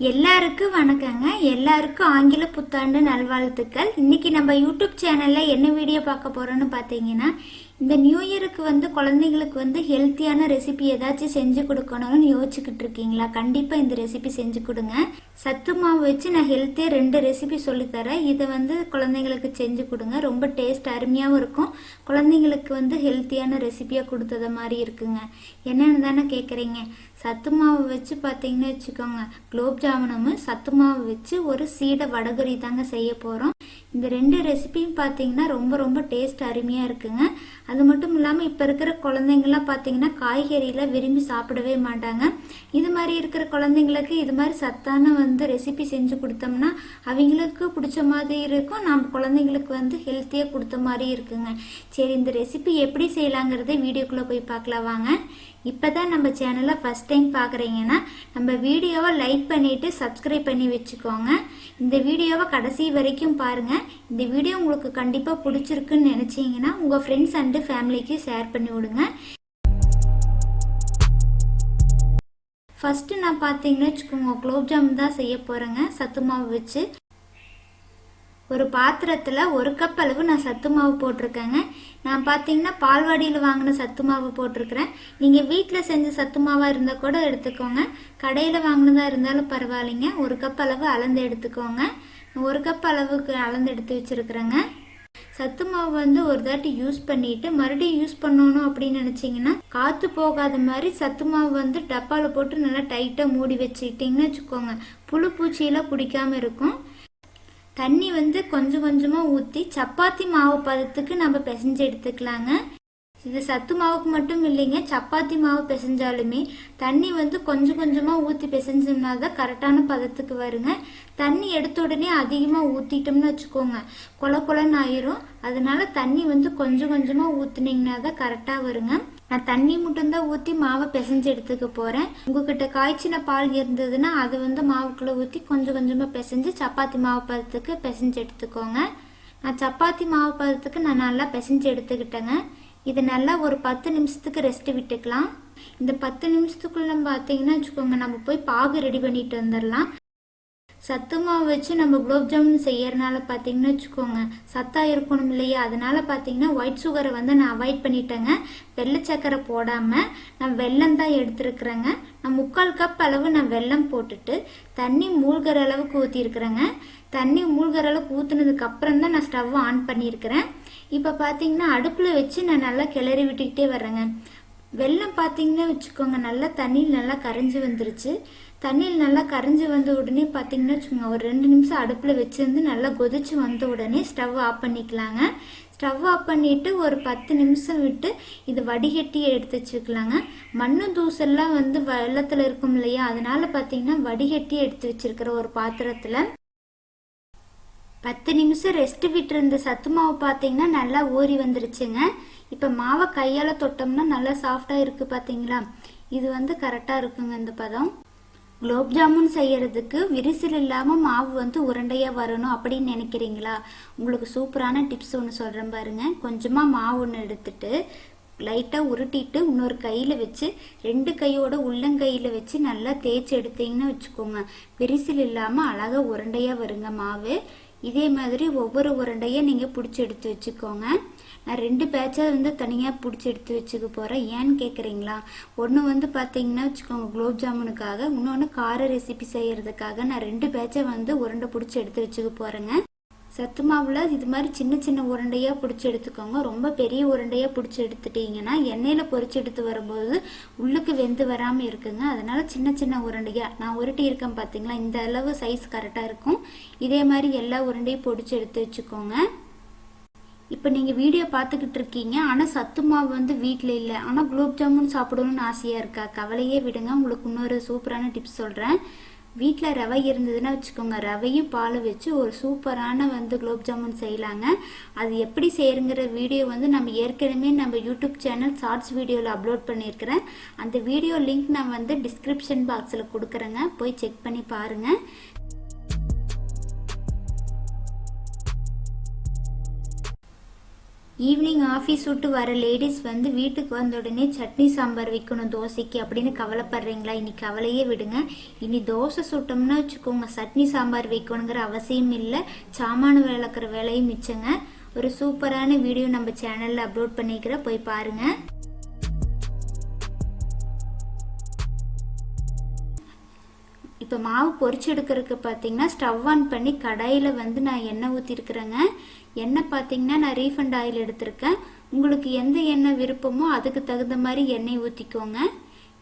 எல்லாருக்கும் வணக்கங்க. எல்லாருக்கும் ஆங்கில புத்தாண்டு நல்வாழ்த்துக்கள். இன்னைக்கு நம்ம யூடியூப் சேனல்ல என்ன வீடியோ பார்க்க போறோம்னு பார்த்தீங்கன்னா இந்த நியூ இயருக்கு வந்து குழந்தைங்களுக்கு வந்து ஹெல்த்தியான ரெசிபி ஏதாச்சும் செஞ்சு கொடுக்கணும்னு யோசிச்சுக்கிட்டு இருக்கீங்களா? கண்டிப்பாக இந்த ரெசிபி செஞ்சு கொடுங்க. சத்து மாவு வச்சு நான் ஹெல்த்தியாக ரெண்டு ரெசிபி சொல்லித்தரேன் இதை வந்து குழந்தைங்களுக்கு செஞ்சு கொடுங்க. ரொம்ப டேஸ்ட் அருமையாகவும் இருக்கும். குழந்தைங்களுக்கு வந்து ஹெல்த்தியான ரெசிபியாக கொடுத்தத மாதிரி இருக்குங்க. என்னென்னு தானே கேட்குறீங்க சத்து மாவு வச்சு பார்த்தீங்கன்னு வச்சுக்கோங்க. குலோப் ஜாமுனும் சத்து மாவு வச்சு ஒரு சீடை வடகரி தாங்க செய்ய போகிறோம் இந்த ரெண்டு ரெசிபியும் பார்த்தீங்கன்னா ரொம்ப ரொம்ப டேஸ்ட் அருமையாக இருக்குங்க. அது மட்டும் இல்லாமல் இப்போ இருக்கிற குழந்தைங்களாம் பார்த்தீங்கன்னா காய்கறியில் விரும்பி சாப்பிடவே மாட்டாங்க. இது மாதிரி இருக்கிற குழந்தைங்களுக்கு இது மாதிரி சத்தான வந்து ரெசிபி செஞ்சு கொடுத்தோம்னா அவங்களுக்கு பிடிச்ச மாதிரி இருக்கும். நம்ம குழந்தைங்களுக்கு வந்து ஹெல்த்தியாக கொடுத்த மாதிரி இருக்குங்க. சரி இந்த ரெசிபி எப்படி செய்யலாங்கிறத வீடியோக்குள்ளே போய் பார்க்கலாம் வாங்க. இப்போ தான் நம்ம சேனலை ஃபஸ்ட் டைம் பார்க்குறீங்கன்னா நம்ம வீடியோவை லைக் பண்ணிவிட்டு சப்ஸ்கிரைப் பண்ணி வச்சுக்கோங்க. இந்த வீடியோவை கடைசி வரைக்கும் பாருங்கள் இந்த வீடியோ உங்களுக்கு கண்டிப்பாக பிடிச்சிருக்குன்னு நினச்சிங்கன்னா உங்கள் ஃப்ரெண்ட்ஸ் அண்டு ஃபேமிலிக்கு ஷேர் பண்ணி விடுங்க. ஃபஸ்ட்டு நான் பார்த்தீங்கன்னு வச்சுக்கோங்க குலோப்ஜாம் தான் செய்ய போகிறேங்க சத்து மாவு வச்சு. ஒரு பாத்திரத்தில் ஒரு கப் அளவு நான் சத்து மாவு போட்டிருக்கேங்க. நான் பார்த்தீங்கன்னா பால்வாடியில் வாங்கின சத்து மாவு போட்டிருக்கிறேன். நீங்கள் வீட்டில் செஞ்ச சத்து மாவாக இருந்தால் கூட எடுத்துக்கோங்க. கடையில் வாங்கினதா இருந்தாலும் பரவாயில்லைங்க. ஒரு கப் அளவு அளந்து எடுத்துக்கோங்க. ஒரு கப் அளவுக்கு அளந்து எடுத்து வச்சுருக்குறேங்க. சத்து மாவு வந்து ஒரு தாட்டி யூஸ் பண்ணிட்டு மறுபடியும் யூஸ் பண்ணணும் அப்படின்னு நினச்சிங்கன்னா காற்று போகாத மாதிரி சத்து மாவு வந்து டப்பாவில் போட்டு நல்லா டைட்டாக மூடி வச்சுக்கிட்டிங்கன்னு வச்சுக்கோங்க. புழு பூச்சியெல்லாம் பிடிக்காம இருக்கும். தண்ணி வந்து கொஞ்சம் கொஞ்சமாக ஊற்றி சப்பாத்தி மாவு பதத்துக்கு நம்ம பிசைஞ்சு எடுத்துக்கலாங்க. இது சத்து மாவுக்கு மட்டும் இல்லைங்க சப்பாத்தி மாவு பிசைஞ்சாலுமே தண்ணி வந்து கொஞ்சம் கொஞ்சமாக ஊற்றி பிசைஞ்சோம்னா தான் கரெக்டான பதத்துக்கு வருங்க. தண்ணி எடுத்த உடனே அதிகமாக ஊற்றிட்டோம்னு வச்சுக்கோங்க. கொல கொலன்னு ஆயிரும். அதனால தண்ணி வந்து கொஞ்சம் கொஞ்சமாக ஊற்றுனீங்கன்னா தான் கரெக்டாக வருங்க. நான் தண்ணி மட்டும்தான் ஊற்றி மாவை பிசைஞ்சு எடுத்துக்க போகிறேன் உங்ககிட்ட காய்ச்சின பால் இருந்ததுன்னா அது வந்து மாவுக்குள்ளே ஊற்றி கொஞ்சம் கொஞ்சமாக பிசைஞ்சு சப்பாத்தி மாவு பதத்துக்கு பிசைஞ்சு எடுத்துக்கோங்க. நான் சப்பாத்தி மாவு பதத்துக்கு நான் நல்லா பிசைஞ்சு எடுத்துக்கிட்டேங்க. இது நல்லா ஒரு பத்து நிமிஷத்துக்கு ரெஸ்ட் விட்டுக்கலாம். இந்த பத்து நிமிஷத்துக்குள்ள நம்ம பார்த்தீங்கன்னா வச்சுக்கோங்க நம்ம போய் பாகு ரெடி பண்ணிட்டு வந்துடலாம். சத்து மாவு வச்சு நம்ம குலோப் ஜாமுன் செய்யறதுனால பார்த்தீங்கன்னு வச்சுக்கோங்க சத்தாக இருக்கணும் இல்லையா? அதனால பார்த்தீங்கன்னா ஒயிட் சுகரை வந்து நான் அவாய்ட் பண்ணிட்டேங்க. வெள்ளை சக்கரை போடாமல் நான் வெள்ளம் தான் எடுத்துருக்குறேங்க. நான் முக்கால் கப் அளவு நான் வெல்லம் போட்டுட்டு தண்ணி மூழ்கிற அளவுக்கு ஊற்றிருக்குறேங்க தண்ணி மூழ்கிற அளவுக்கு ஊற்றுனதுக்கு அப்புறம் தான் நான் ஸ்டவ் ஆன் பண்ணியிருக்கிறேன் இப்போ பார்த்தீங்கன்னா அடுப்பில் வச்சு நான் நல்லா கிளறி விட்டுக்கிட்டே வர்றேங்க. வெள்ளம் பார்த்தீங்கன்னா வச்சுக்கோங்க நல்லா தண்ணியில் நல்லா கரைஞ்சி வந்துருச்சு. தண்ணியில் நல்லா கரைஞ்சி வந்த உடனே பார்த்தீங்கன்னா வச்சுக்கோங்க ஒரு ரெண்டு நிமிஷம் அடுப்பில் வச்சுருந்து நல்லா கொதிச்சு வந்த உடனே ஸ்டவ் ஆஃப் பண்ணிக்கலாங்க. ஸ்டவ் ஆஃப் பண்ணிவிட்டு ஒரு பத்து நிமிஷம் விட்டு இது வடிகட்டி எடுத்து வச்சுக்கலாங்க. மண்ணு தூசெல்லாம் வந்து வெள்ளத்தில் இருக்கும் இல்லையா? அதனால் பார்த்தீங்கன்னா வடிகட்டி எடுத்து வச்சிருக்கிற ஒரு பாத்திரத்தில் பத்து நிமிஷம் ரெஸ்ட் விட்டுருந்த சத்து மாவு பார்த்தீங்கன்னா நல்லா ஊறி வந்துருச்சுங்க. இப்போ மாவை கையால் தொட்டோம்னா நல்லா சாஃப்டாக இருக்குது பார்த்தீங்களா? இது வந்து கரெக்டாக இருக்குங்க இந்த பதம். குலோப் ஜாமுன் செய்யறதுக்கு விரிசல் இல்லாமல் மாவு வந்து உருண்டையாக வரணும் அப்படின்னு நினைக்கிறீங்களா? உங்களுக்கு சூப்பரான டிப்ஸ் ஒன்று சொல்கிறேன் பாருங்க. கொஞ்சமாக மாவு ஒன்று எடுத்துட்டு லைட்டாக உருட்டிட்டு இன்னொரு கையில் வச்சு ரெண்டு கையோட உள்ளங்கையில் வச்சு நல்லா தேய்ச்சி எடுத்தீங்கன்னு வச்சுக்கோங்க. விரிசல் இல்லாமல் அழகாக உருண்டையாக வருங்க மாவு. இதே மாதிரி ஒவ்வொரு உருண்டையை நீங்கள் பிடிச்சி எடுத்து வச்சுக்கோங்க. நான் ரெண்டு பேட்சாக வந்து தனியாக பிடிச்சி எடுத்து வச்சுக்க போகிறேன் ஏன்னு கேட்குறீங்களா ஒன்று வந்து பார்த்தீங்கன்னா வச்சுக்கோங்க குலோப் ஜாமுனுக்காக. இன்னொன்று கார ரெசிபி செய்கிறதுக்காக நான் ரெண்டு பேட்சை வந்து உருண்டை பிடிச்சி எடுத்து வச்சுக்க போகிறேங்க சத்து மாவில் இது மாதிரி சின்ன சின்ன உருண்டையாக பிடிச்சி எடுத்துக்கோங்க. ரொம்ப பெரிய உருண்டையாக பிடிச்சி எடுத்துட்டீங்கன்னா எண்ணெயில் பொரிச்சு எடுத்து வரும்போது உள்ளுக்கு வெந்து வராமல் இருக்குங்க. அதனால் சின்ன சின்ன உருண்டையாக நான் உருட்டி இருக்கேன் பார்த்தீங்களா இந்த அளவு சைஸ் கரெக்டாக இருக்கும். இதே மாதிரி எல்லா உருண்டையும் பொடிச்சு எடுத்து வச்சுக்கோங்க. இப்போ நீங்கள் வீடியோ பார்த்துக்கிட்டு இருக்கீங்க. ஆனால் சத்து மாவு வந்து வீட்டில் இல்லை. ஆனால் குலோப் ஜாமுன் சாப்பிடணும்னு ஆசையாக இருக்கா? கவலையே விடுங்க. உங்களுக்கு இன்னொரு சூப்பரான டிப்ஸ் சொல்கிறேன் வீட்டில் ரவை இருந்ததுன்னா வச்சுக்கோங்க. ரவையும் பால் வச்சு ஒரு சூப்பரான வந்து குலோப் ஜாமுன் செய்யலாங்க. அது எப்படி செய்யுங்கிற வீடியோ வந்து நம்ம ஏற்கனவே நம்ம யூடியூப் சேனல் ஷார்ட்ஸ் வீடியோவில் அப்லோட் பண்ணியிருக்கிறேன். அந்த வீடியோ லிங்க் நான் வந்து டிஸ்கிரிப்ஷன் பாக்ஸில் கொடுக்குறேங்க. போய் செக் பண்ணி பாருங்கள் ஈவினிங் ஆஃபீஸ் விட்டு வர லேடிஸ் வந்து வீட்டுக்கு வந்த உடனே சட்னி சாம்பார் வைக்கணும் தோசைக்கு அப்படின்னு கவலைப்படுறீங்களா? இனி கவலையே விடுங்க. இனி தோசை சுட்டோம்னா வச்சுக்கோங்க. சட்னி சாம்பார் வைக்கணுங்கிற அவசியம் இல்லை. சாமான விளக்குற வேலையும் மிச்சங்க. ஒரு சூப்பரான வீடியோ நம்ம சேனலில் அப்லோட் பண்ணிக்கிறேன். போய் பாருங்கள் இப்போ மாவு பொறிச்சு எடுக்கிறதுக்கு பார்த்தீங்கன்னா ஸ்டவ் ஆன் பண்ணி கடாயில் வந்து நான் எண்ணெய் ஊற்றிருக்கிறேங்க எண்ணெய் பார்த்தீங்கன்னா நான் ரீஃபண்ட் ஆயில் எடுத்திருக்கேன். உங்களுக்கு எந்த எண்ணெய் விருப்பமோ அதுக்கு தகுந்த மாதிரி எண்ணெய் ஊற்றிக்கோங்க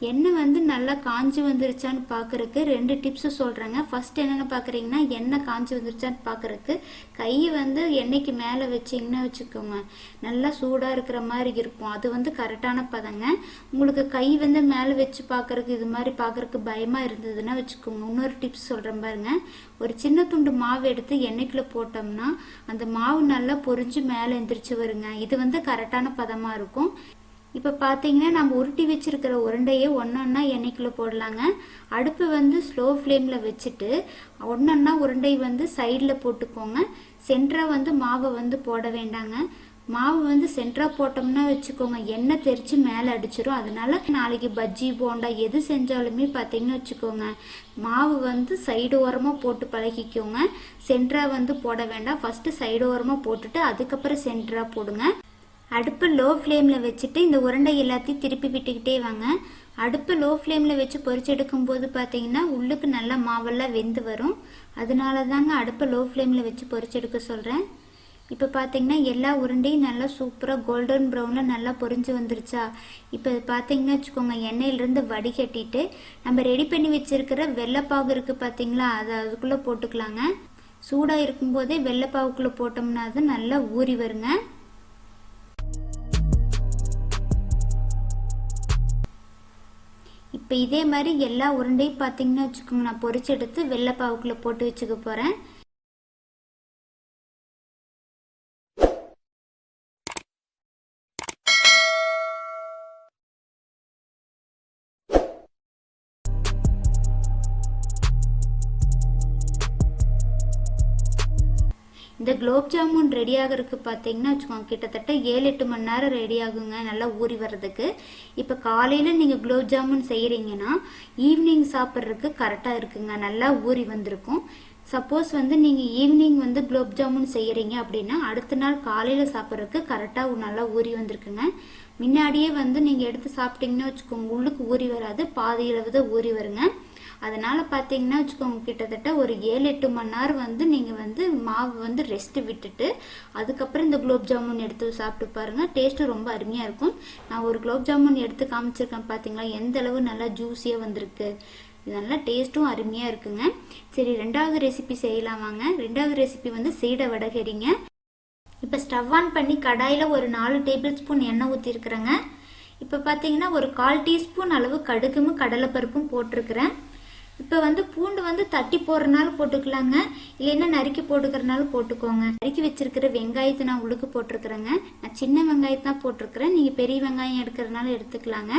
எண்ணெய் வந்து நல்லா காஞ்சி வந்துருச்சான்னு பார்க்குறக்கு ரெண்டு டிப்ஸு சொல்கிறேங்க ஃபஸ்ட் என்னென்னு பார்க்குறீங்கன்னா எண்ணெய் காஞ்சி வந்துருச்சான்னு பார்க்குறக்கு கையை வந்து எண்ணெய்க்கு மேலே வச்சிங்கன்னா வச்சுக்கோங்க. நல்லா சூடாக இருக்கிற மாதிரி இருக்கும். அது வந்து கரெக்டான பதங்க. உங்களுக்கு கை வந்து மேலே வச்சு பார்க்குறக்கு இது மாதிரி பார்க்குறக்கு பயமாக இருந்ததுன்னா வச்சுக்கோங்க. இன்னொரு டிப்ஸ் சொல்கிறேன் பாருங்க. ஒரு சின்ன துண்டு மாவு எடுத்து எண்ணெய்க்குள்ளே போட்டோம்னா அந்த மாவு நல்லா பொரிஞ்சு மேலே எந்திரிச்சு வருங்க. இது வந்து கரெக்டான பதமாக இருக்கும். இப்போ பார்த்தீங்கன்னா நம்ம உருட்டி வச்சிருக்கிற உருண்டையை ஒன்றொன்னா எண்ணெய்க்குள்ளே போடலாங்க. அடுப்பு வந்து ஸ்லோ ஃப்ளேமில் வச்சுட்டு ஒன்றொன்னா உருண்டை வந்து சைடில் போட்டுக்கோங்க. சென்டராக வந்து மாவை வந்து போட வேண்டாங்க. மாவு வந்து சென்டராக போட்டோம்னா வச்சுக்கோங்க எண்ணெய் தெரிச்சு மேலே அடிச்சிடும் அதனால நாளைக்கு பஜ்ஜி போண்டா எது செஞ்சாலுமே பார்த்தீங்கன்னு வச்சுக்கோங்க. மாவு வந்து சைடு ஓரமாக போட்டு பழகிக்கோங்க. சென்டராக வந்து போட வேண்டாம். ஃபஸ்ட்டு சைடு ஓரமாக போட்டுட்டு அதுக்கப்புறம் சென்டராக போடுங்க. அடுப்பு லோ ஃப்ளேமில் வச்சுட்டு இந்த உருண்டை எல்லாத்தையும் திருப்பி விட்டுக்கிட்டே வாங்க. அடுப்பு லோ ஃப்ளேமில் வச்சு பொரிச்செடுக்கும் போது பார்த்தீங்கன்னா உள்ளுக்கு நல்லா மாவெல்லாம் வெந்து வரும். அதனால தாங்க அடுப்பை லோ ஃப்ளேமில் வச்சு பொரிச்செடுக்க சொல்கிறேன் இப்போ பார்த்தீங்கன்னா எல்லா உருண்டையும் நல்லா சூப்பராக கோல்டன் ப்ரௌனில் நல்லா பொரிஞ்சு வந்துருச்சா? இப்போ பார்த்தீங்கன்னா வச்சுக்கோங்க எண்ணெயிலேருந்து வடிகட்டிட்டு நம்ம ரெடி பண்ணி வச்சுருக்கிற வெள்ளைப்பாகு இருக்குது பார்த்தீங்களா அதை அதுக்குள்ளே போட்டுக்கலாங்க. சூடாக இருக்கும்போதே வெள்ளைப்பாவுக்குள்ளே போட்டோம்னா அது நல்லா ஊறி வருங்க. இப்போ இதே மாதிரி எல்லா உருண்டையும் பார்த்தீங்கன்னா வச்சுக்கோங்க. நான் பொறிச்சு எடுத்து வெள்ளை பாவுக்குள்ளே போட்டு வச்சுக்க போகிறேன் இந்த குலோப் ஜாமுன் ரெடி ஆகிறதுக்கு பார்த்தீங்கன்னா வச்சுக்கோங்க கிட்டத்தட்ட ஏழு எட்டு மணி நேரம் ரெடி ஆகுங்க நல்லா ஊறி வர்றதுக்கு. இப்போ காலையில் நீங்கள் குலோப் ஜாமுன் செய்கிறீங்கன்னா ஈவினிங் சாப்பிட்றதுக்கு கரெக்டாக இருக்குங்க. நல்லா ஊறி வந்திருக்கும். சப்போஸ் வந்து நீங்கள் ஈவினிங் வந்து குலோப் ஜாமுன் செய்கிறீங்க அப்படின்னா அடுத்த நாள் காலையில் சாப்பிட்றதுக்கு கரெக்டாக நல்லா ஊறி வந்திருக்குங்க. முன்னாடியே வந்து நீங்கள் எடுத்து சாப்பிட்டீங்கன்னா வச்சுக்கோங்க உள்ளுக்கு ஊறி வராது பாதி அளவு தான் ஊறி வருங்க. அதனால் பார்த்தீங்கன்னா வச்சுக்கோங்க கிட்டத்தட்ட ஒரு ஏழு எட்டு மணி நேரம் வந்து நீங்கள் வந்து மாவு வந்து ரெஸ்ட்டு விட்டுட்டு அதுக்கப்புறம் இந்த குலோப் ஜாமுன் எடுத்து சாப்பிட்டு பாருங்கள் டேஸ்ட்டும் ரொம்ப அருமையாக இருக்கும். நான் ஒரு குலோப் ஜாமுன் எடுத்து காமிச்சிருக்கேன் பார்த்தீங்களா எந்த அளவு நல்லா ஜூஸியாக வந்திருக்கு. இது நல்லா டேஸ்ட்டும் அருமையாக இருக்குங்க. சரி ரெண்டாவது ரெசிபி செய்யலாம் வாங்க. ரெண்டாவது ரெசிபி வந்து சீடை வடகரிங்க இப்போ ஸ்டவ் ஆன் பண்ணி கடாயில் ஒரு நாலு டேபிள் ஸ்பூன் எண்ணெய் ஊற்றிருக்குறேங்க இப்போ பார்த்தீங்கன்னா ஒரு கால் டீஸ்பூன் அளவு கடுகும் கடலைப்பருப்பும் போட்டிருக்கிறேன். இப்போ வந்து பூண்டு வந்து தட்டி போடுறனால போட்டுக்கலாங்க. இல்லைன்னா நறுக்கி போட்டுக்கிறனாலும் போட்டுக்கோங்க. நறுக்கி வச்சிருக்கிற வெங்காயத்தை நான் உழுக்கு போட்டிருக்கிறேங்க. நான் சின்ன வெங்காயத்தை தான் போட்டிருக்கிறேன். நீங்கள் பெரிய வெங்காயம் எடுக்கிறதுனால எடுத்துக்கலாங்க.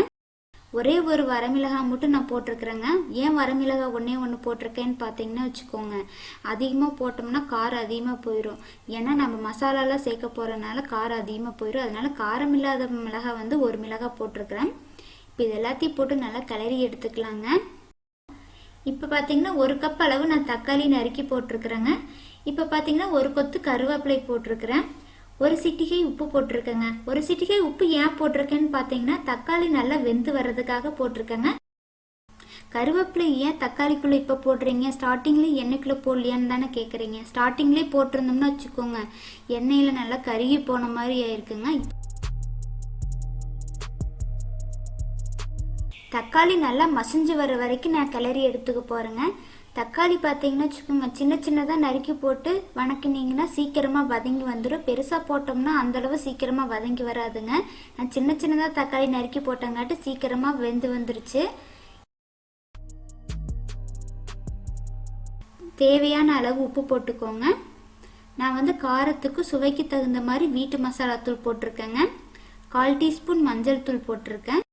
ஒரே ஒரு வரமிளகாய் மட்டும் நான் போட்டிருக்கிறேங்க. ஏன் வரமிளகாய் ஒன்றே ஒன்று போட்டிருக்கேன்னு பார்த்தீங்கன்னா வச்சுக்கோங்க. அதிகமாக போட்டோம்னா காரம் அதிகமாக போயிடும் ஏன்னா நம்ம மசாலாலாம் சேர்க்க போகிறனால காரம் அதிகமாக போயிடும் அதனால காரம் இல்லாத மிளகாய் வந்து ஒரு மிளகாய் போட்டிருக்கிறேன். இப்போ இது எல்லாத்தையும் போட்டு நல்லா கிளறி எடுத்துக்கலாங்க. இப்போ பார்த்தீங்கன்னா ஒரு கப் அளவு நான் தக்காளி நறுக்கி போட்டிருக்கிறேங்க. இப்போ பார்த்தீங்கன்னா ஒரு கொத்து கருவேப்பிலை போட்டிருக்கிறேன். ஒரு சிட்டிகை உப்பு போட்டிருக்கேங்க. ஒரு சிட்டிகை உப்பு ஏன் போட்டிருக்கேன்னு பார்த்தீங்கன்னா தக்காளி நல்லா வெந்து வர்றதுக்காக போட்டிருக்கேங்க. கருவேப்பிலை ஏன் தக்காளிக்குள்ளே இப்போ போடுறீங்க? ஸ்டார்டிங்லேயே எண்ணெய்க்குள்ளே போடலையான்னு தானே கேட்குறீங்க ஸ்டார்டிங்லேயே போட்டிருந்தோம்னா வச்சுக்கோங்க. எண்ணெயில் நல்லா கருகி போன மாதிரி ஆயிருக்குங்க. தக்காளி நல்லா மசிஞ்சு வர வரைக்கும் நான் கிளறி எடுத்துக்க போகிறேங்க தக்காளி பார்த்தீங்கன்னா வச்சுக்கோங்க சின்ன சின்னதாக நறுக்கி போட்டு வணக்கினீங்கன்னா சீக்கிரமாக வதங்கி வந்துடும் பெருசாக போட்டோம்னா அந்தளவு சீக்கிரமாக வதங்கி வராதுங்க. நான் சின்ன சின்னதாக தக்காளி நறுக்கி போட்டங்காட்டு சீக்கிரமாக வெந்து வந்துருச்சு. தேவையான அளவு உப்பு போட்டுக்கோங்க. நான் வந்து காரத்துக்கு சுவைக்கு தகுந்த மாதிரி வீட்டு மசாலா தூள் போட்டிருக்கேங்க. கால் டீஸ்பூன் மஞ்சள் தூள் போட்டிருக்கேன்.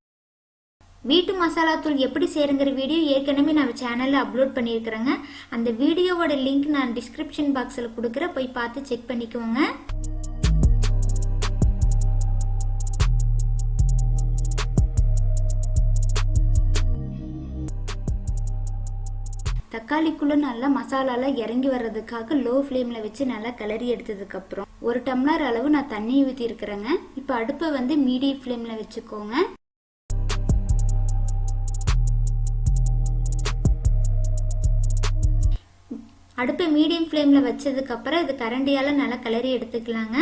வீட்டு மசாலா தூள் எப்படி செய்கிறங்கிற வீடியோ ஏற்கனவே நம்ம சேனலில் அப்லோட் பண்ணியிருக்கிறேங்க. அந்த வீடியோவோட லிங்க் நான் டிஸ்கிரிப்ஷன் பாக்ஸில் கொடுக்குற போய் பார்த்து செக் பண்ணிக்கோங்க. தக்காளிக்குள்ளே நல்லா மசாலாலாம் இறங்கி வர்றதுக்காக லோ ஃப்ளேமில் வச்சு நல்லா கிளறி எடுத்ததுக்கப்புறம் ஒரு டம்ளர் அளவு நான் தண்ணி ஊற்றிருக்கிறேங்க இப்போ அடுப்பை வந்து மீடியம் ஃப்ளேமில் வச்சுக்கோங்க. அடுப்பை மீடியம் ஃப்ளேமில் வச்சதுக்கப்புறம் இது கரண்டியால் நல்லா கிளறி எடுத்துக்கலாங்க.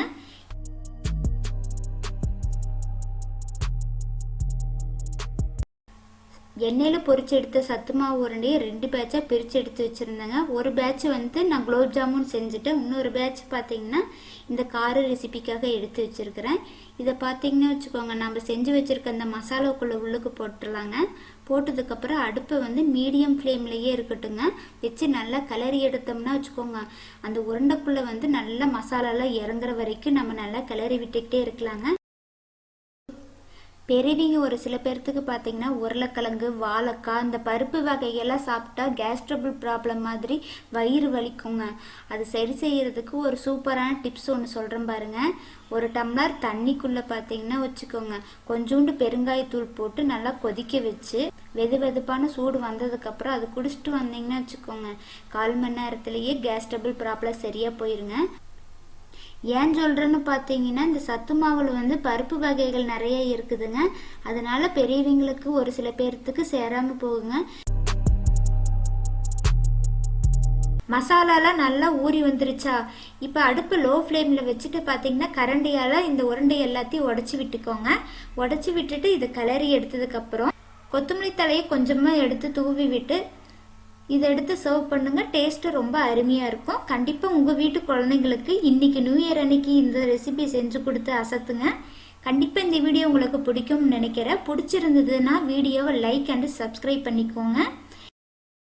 எண்ணெயில் பொறிச்சு எடுத்த சத்து மாவு உருண்டையை ரெண்டு பேட்சாக பிரித்து எடுத்து வச்சுருந்தேங்க. ஒரு பேட்ச் வந்து நான் குலோப் ஜாமுன் செஞ்சுட்டு இன்னொரு பேட்ச் பார்த்தீங்கன்னா இந்த கார ரெசிபிக்காக எடுத்து வச்சுருக்கிறேன். இதை பார்த்தீங்கன்னா வச்சுக்கோங்க நம்ம செஞ்சு வச்சுருக்க அந்த மசாலாக்குள்ளே உள்ளுக்கு போட்டுடலாங்க. போட்டதுக்கப்புறம் அடுப்பை வந்து மீடியம் ஃப்ளேம்லேயே இருக்கட்டுங்க வச்சு நல்லா கிளறி எடுத்தோம்னா வச்சுக்கோங்க. அந்த உருண்டைக்குள்ளே வந்து நல்லா மசாலாலாம் இறங்குற வரைக்கும் நம்ம நல்லா கிளறி விட்டுக்கிட்டே இருக்கலாங்க. பெருவிங்க ஒரு சில பேர்த்துக்கு பார்த்தீங்கன்னா உருளைக்கிழங்கு வாழைக்காய் இந்த பருப்பு வகையெல்லாம் சாப்பிட்டா கேஸ்ட்ரபிள் ப்ராப்ளம் மாதிரி வயிறு வலிக்குங்க. அது சரி செய்யறதுக்கு ஒரு சூப்பரான டிப்ஸ் ஒன்று சொல்கிறேன் பாருங்க. ஒரு டம்ளர் தண்ணிக்குள்ளே பார்த்தீங்கன்னா வச்சுக்கோங்க. கொஞ்சோண்டு பெருங்காயத்தூள் போட்டு நல்லா கொதிக்க வச்சு வெது வெதுப்பான சூடு வந்ததுக்கப்புறம் அது குடிச்சிட்டு வந்தீங்கன்னா வச்சுக்கோங்க. கால் மணி நேரத்துலேயே கேஸ்ட்ரபிள் ப்ராப்ளம் சரியாக போயிருங்க. ஏன் சொல்கிறேன்னு பார்த்தீங்கன்னா இந்த சத்து மாவில் வந்து பருப்பு வகைகள் நிறைய இருக்குதுங்க. அதனால பெரியவங்களுக்கு ஒரு சில பேர்த்துக்கு சேராமல் போகுங்க. மசாலாலாம் நல்லா ஊறி வந்துருச்சா? இப்போ அடுப்பு லோ ஃப்ளேமில் வச்சுட்டு பார்த்தீங்கன்னா கரண்டியால் இந்த உருண்டை எல்லாத்தையும் உடச்சி விட்டுக்கோங்க. உடச்சி விட்டுட்டு இதை கிளறி எடுத்ததுக்கப்புறம் கொத்தமல்லி தலையை கொஞ்சமாக எடுத்து தூவி விட்டு இதை எடுத்து சர்வ் பண்ணுங்கள் டேஸ்ட்டு ரொம்ப அருமையாக இருக்கும். கண்டிப்பாக உங்கள் வீட்டு குழந்தைங்களுக்கு இன்றைக்கி நியூ இயர் அன்னைக்கு இந்த ரெசிபி செஞ்சு கொடுத்து அசத்துங்க. கண்டிப்பாக இந்த வீடியோ உங்களுக்கு பிடிக்கும்னு நினைக்கிறேன். பிடிச்சிருந்ததுன்னா வீடியோவை லைக் அண்ட் சப்ஸ்கிரைப் பண்ணிக்கோங்க.